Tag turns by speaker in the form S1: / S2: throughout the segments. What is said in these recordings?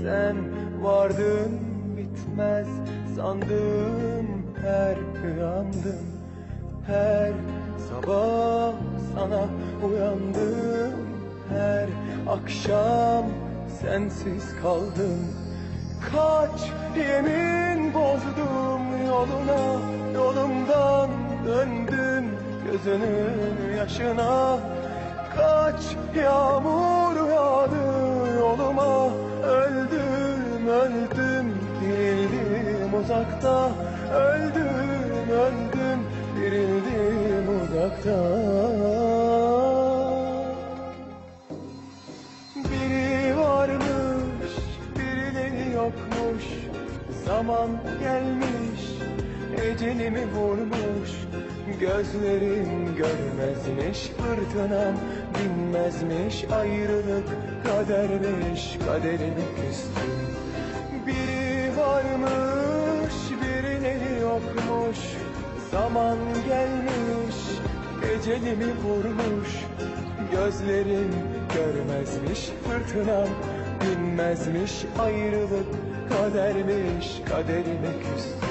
S1: sen vardın bitmez. Sandım her uyandım her sabah sana uyandım. Her akşam sensiz kaldım. Kaç yemin bozdum yoluna yolumdan döndüm gözünün yaşına. Kaç yağmur uzakta. Öldüm öldüm dirildim uzakta. Biri varmış birileri yokmuş. Zaman gelmiş ecelimi vurmuş. Gözlerim görmezmiş fırtınam Dinmezmiş ayrılık kadermiş Kaderimi küstüm. Biri varmış Zaman gelmiş ecelimi vurmuş Gözlerim görmezmiş fırtınam Dinmezmiş ayrılık kadermiş Kaderime küstüm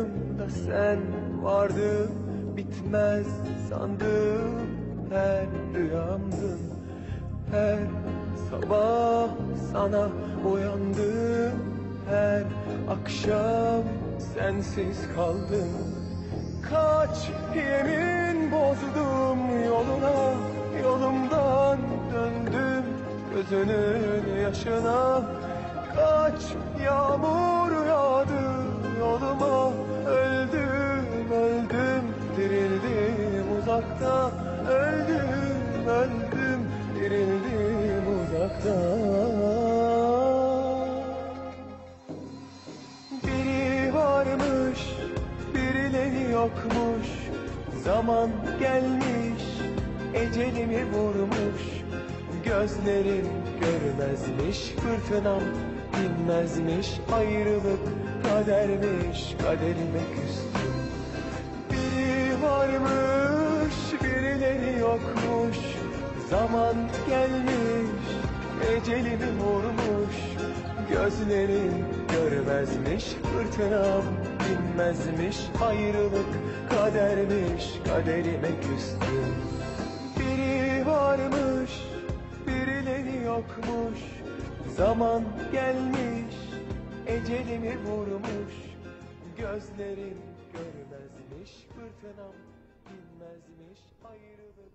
S1: aşkımda sen vardın Bitmez sandım. Her rüyamdın Her sabah sana uyandım. Her akşam sensiz kaldım. Kaç yemin bozdum yoluna Yolumdan döndüm gözünün yaşına. Kaç yağmur yağdı yoluma Zaman gelmiş, ecelimi vurmuş Gözlerim görmezmiş fırtınam Dinmezmiş ayrılık kadermiş Kaderime küstüm. Biri varmış, birileri yokmuş Zaman gelmiş, ecelimi vurmuş Gözlerim görmezmiş fırtınam Dinmezmiş ayrılık kadermiş Kaderime küstüm Biri varmış, birileri yokmuş. Zaman gelmiş, ecelimi vurmuş. Gözlerim görmezmiş fırtınam Dinmezmiş ayrılık